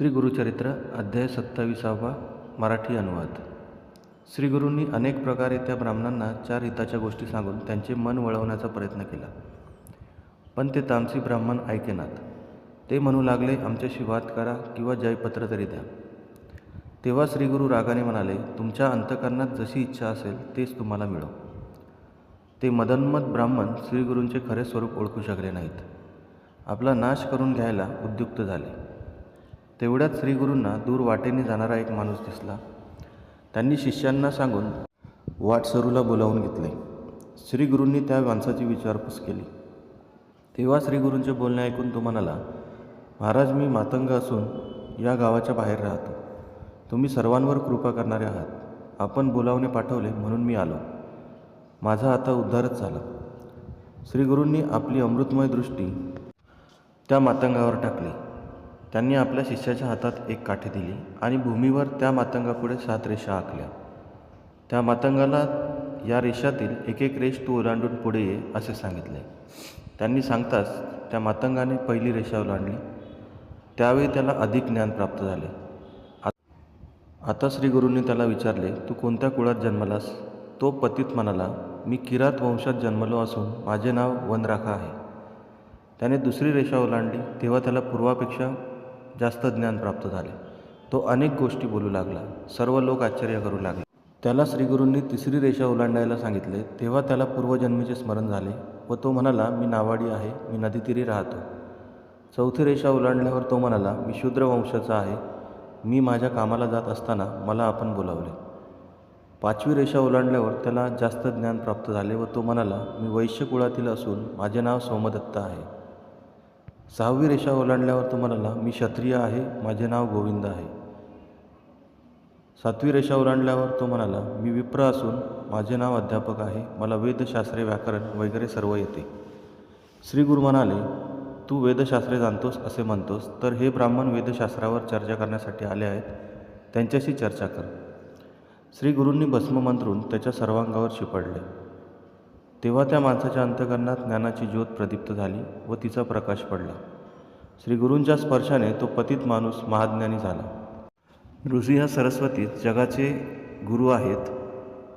श्री गुरुचरित्र अध्याय सत्तावीसावा मराठी अनुवाद. श्री गुरूंनी अनेक प्रकारे त्या ब्राह्मणांना चार हिताच्या गोष्टी सांगून त्यांचे मन वळवण्याचा प्रयत्न केला. पण ते तामसी ब्राह्मण ऐकेनात ते म्हणू लागले आमच्याशी वाद करा किंवा जयपत्र तरी द्या. तेव्हा श्रीगुरू रागाने म्हणाले तुमच्या अंतकरणात जशी इच्छा असेल तेच तुम्हाला मिळो. ते मदन्मत ब्राह्मण श्रीगुरूंचे खरे स्वरूप ओळखू शकले नाहीत. आपला नाश करून घ्यायला उद्युक्त झाले. तेवढ्यात श्रीगुरूंना दूर वाटेने जाणारा एक माणूस दिसला. त्यांनी शिष्यांना सांगून वाटसरूला बोलावून घेतले. श्रीगुरूंनी त्या माणसाची विचारपूस केली. तेव्हा श्रीगुरूंचे बोलणे ऐकून तो म्हणाला महाराज मी मातंग असून या गावाच्या बाहेर राहतो. तुम्ही सर्वांवर कृपा करणारे आहात. आपण बोलावणे पाठवले म्हणून मी आलो. माझा आता उद्धारच झाला. श्रीगुरूंनी आपली अमृतमय दृष्टी त्या मातंगावर टाकली. त्यांनी आपल्या शिष्याच्या हातात एक काठी दिली आणि भूमीवर त्या मातंगापुढे सात रेषा आखल्या. त्या मातंगाला या रेषातील एक एक रेष तू ओलांडून पुढे ये असे सांगितले. त्यांनी सांगताच त्या मातंगाने पहिली रेषा ओलांडली. त्यावेळी त्याला अधिक ज्ञान प्राप्त झाले. आता आता श्रीगुरूंनी त्याला विचारले तू कोणत्या कुळात जन्मलास? तो पतित म्हणाला मी किरात वंशात जन्मलो असून माझे नाव वनराखा आहे. त्याने दुसरी रेषा ओलांडली. तेव्हा त्याला पूर्वापेक्षा जास्त ज्ञान प्राप्त झाले. तो अनेक गोष्टी बोलू लागला. सर्व लोक आश्चर्य करू लागले. त्याला श्रीगुरूंनी तिसरी रेषा ओलांडायला सांगितले. तेव्हा त्याला पूर्वजन्मीचे स्मरण झाले व तो म्हणाला मी नावाडी आहे. मी नदीतीरी राहतो. चौथी रेषा ओलांडल्यावर तो म्हणाला मी शूद्र वंशाचा आहे. मी माझ्या कामाला जात असताना मला आपण बोलावले. पाचवी रेषा ओलांडल्यावर त्याला जास्त ज्ञान प्राप्त झाले व तो म्हणाला मी वैश्य कुळातील असून माझे नाव सोमदत्त आहे. सहावी रेषा ओलांडल्यावर तो म्हणाला मी क्षत्रिय आहे माझे नाव गोविंद आहे. सातवी रेषा ओलांडल्यावर तो म्हणाला मी विप्र असून माझे नाव अध्यापक आहे मला वेदशास्त्रे व्याकरण वगैरे सर्व येते. श्री गुरु म्हणाले तू वेदशास्त्रे जाणतोस असे म्हणतोस तर हे ब्राह्मण वेदशास्त्रावर चर्चा करण्यासाठी आले आहेत त्यांच्याशी चर्चा कर. श्री गुरूंनी भस्म मंत्रून त्याच्या सर्वांगावर शिपडले. तेव्हा त्या माणसाच्या अंतकरणात ज्ञानाची ज्योत प्रदीप्त झाली व तिचा प्रकाश पडला. श्रीगुरूंच्या स्पर्शाने तो पतित माणूस महाज्ञानी झाला. ऋषी ह्या सरस्वतीत जगाचे गुरु आहेत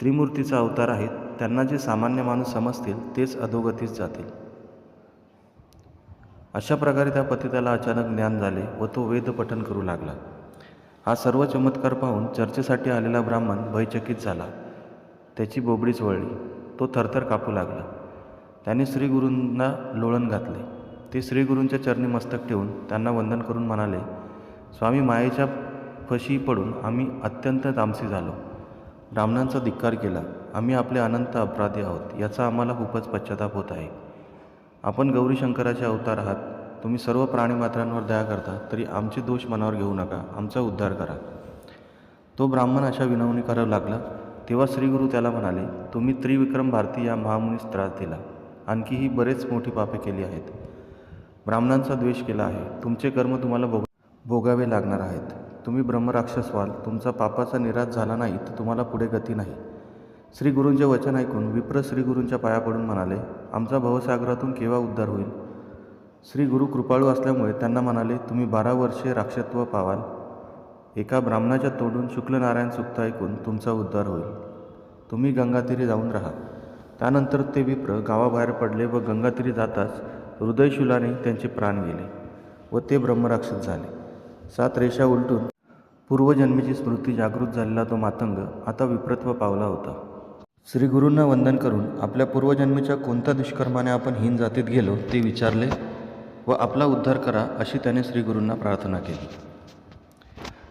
त्रिमूर्तीचा अवतार आहेत त्यांना जे सामान्य माणूस समजतील तेच अधोगतीस जातील. अशा प्रकारे त्या पतिताला अचानक ज्ञान झाले व तो वेदपठन करू लागला. हा सर्व चमत्कार पाहून चर्चेसाठी आलेला ब्राह्मण भयचकित झाला. त्याची बोबडीच वळली. तो थरथर कापू लागला. त्याने श्रीगुरूंना लोळण घातले. ते श्रीगुरूंच्या चरणी मस्तक ठेवून त्यांना वंदन करून म्हणाले स्वामी मायेच्या फशी पडून आम्ही अत्यंत तामसी झालो. ब्राह्मणांचा धिक्कार केला. आम्ही आपले अनंत अपराधी आहोत. याचा आम्हाला खूपच पश्चाताप होत आहे. आपण गौरी शंकराचे अवतार आहात. तुम्ही सर्व प्राणीमात्रांवर दया करता तरी आमचे दोष मनावर घेऊ नका. आमचा उद्धार करा. तो ब्राह्मण अशा विनवणी करावं लागला. तेव्हा श्रीगुरू त्याला म्हणाले तुम्ही त्रिविक्रम भारती या महामुनीस त्रास दिला. आणखीही बरेच मोठी पापे केली आहेत. ब्राह्मणांचा द्वेष केला आहे. तुमचे कर्म तुम्हाला भोग भोगावे लागणार आहेत. तुम्ही ब्रह्मराक्षस व्हाल. तुमचा पापाचा निराश झाला नाही तर तुम्हाला पुढे गती नाही. श्री गुरूंचे वचन ऐकून विप्र श्रीगुरूंच्या पाया पडून म्हणाले आमचा भवसागरातून केव्हा उद्धार होईल? श्री गुरु कृपाळू असल्यामुळे त्यांना म्हणाले तुम्ही बारा वर्षे राक्षत्व पावाल. एका ब्राह्मणाच्या तोडून शुक्लनारायण सुक्त ऐकून तुमचा उद्धार होईल. तुम्ही गंगातीरी जाऊन राहा. त्यानंतर ते विप्र गावाबाहेर पडले व गंगातीरी जाताच हृदयशुलाने त्यांचे प्राण गेले व ते ब्रह्मराक्षस झाले. सात रेषा उलटून पूर्वजन्मीची स्मृती जागृत झालेला तो मातंग आता विप्रत्व पावला होता. श्री गुरूंना वंदन करून आपल्या पूर्वजन्मीच्या कोणत्या दुष्कर्माने आपण हीन जातीत गेलो ते विचारले व आपला उद्धार करा अशी त्याने श्रीगुरूंना प्रार्थना केली.